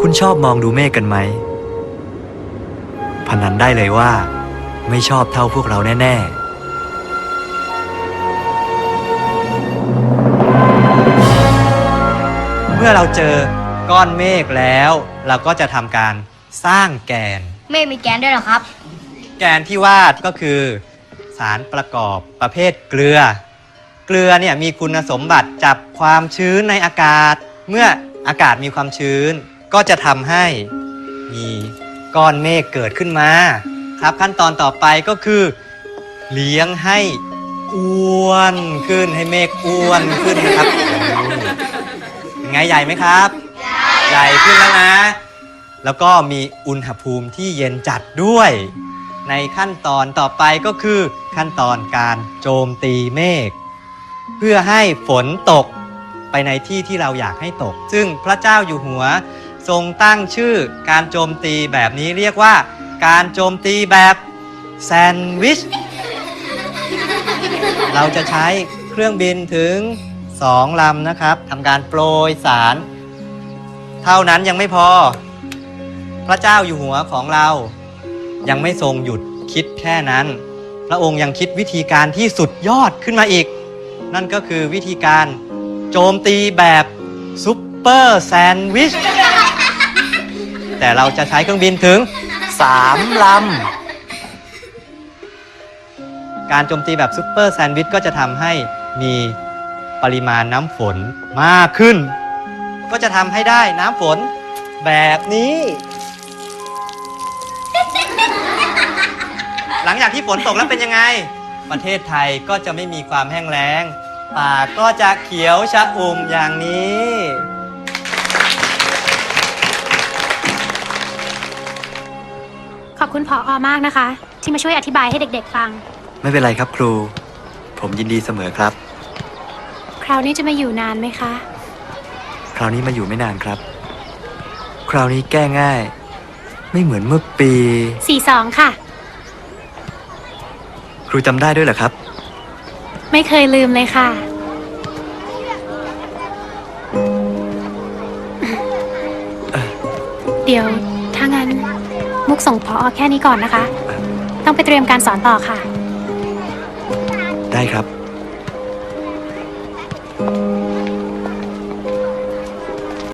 คุณชอบมองดูเมฆกันไหมพนันได้เลยว่า ไม่ชอบเท่าพวกเราแน่ ๆเมื่อเราเจอก้อนเมฆแล้ว เราก็จะทำการสร้างแกน เมฆมีแกนด้วยเหรอครับ แกนที่วาดก็คือ สารประกอบประเภทเกลือ เกลือเนี่ยมีคุณสมบัติจับความชื้นในอากาศ เมื่ออากาศมีความชื้น ก็จะทำให้มีก้อนเมฆเกิดขึ้นมาครับขั้นตอนต่อไปก็คือเลี้ยงให้อ้วนขึ้นให้เมฆอ้วนขึ้นนะครับไงใหญ่ไหมครับ ใหญ่ขึ้นแล้วนะ แล้วก็มีอุณหภูมิที่เย็นจัดด้วย ในขั้นตอนต่อไปก็คือขั้นตอนการโจมตีเมฆเพื่อให้ฝนตกไปในที่ที่เราอยากให้ตก ซึ่งพระเจ้าอยู่หัว ทรงตั้งชื่อการโจมตีแบบนี้เรียกว่า การโจมตีแบบแซนด์วิช เราจะใช้เครื่องบินถึง 2 ลำนะครับทำการโปรยสาร เท่านั้นยังไม่พอ พระเจ้าอยู่หัวของเรายังไม่ทรงหยุดคิดแค่นั้น พระองค์ยังคิดวิธีการที่สุดยอดขึ้นมาอีก นั่นก็คือวิธีการโจมตีแบบซุปเปอร์แซนด์วิช แต่เราจะใช้เครื่องบินถึง3ลำ การโจมตีแบบซุปเปอร์แซนด์วิชก็จะทำให้มีปริมาณน้ำฝนมากขึ้น ก็จะทำให้ได้น้ำฝนแบบนี้ หลังจากที่ฝนตกแล้วเป็นยังไง ประเทศไทยก็จะไม่มีความแห้งแล้ง ป่าก็จะเขียวชะอุ่มอย่างนี้ ขอบคุณผออมากนะคะ ที่มาช่วยอธิบายให้เด็ก ๆ ฟัง ไม่เป็นไรครับครู ผมยินดีเสมอครับ คราวนี้จะมาอยู่นานไหมคะ คราวนี้มาอยู่ไม่นานครับ คราวนี้แก้ง่าย ไม่เหมือนเมื่อปี42ค่ะ ครูจำได้ด้วยเหรอครับ ไม่เคยลืมเลยค่ะ เดี๋ยวถ้างั้น มุกส่งพอแค่นี้ก่อนนะคะ ต้องไปเตรียมการสอนต่อค่ะ ได้ครับ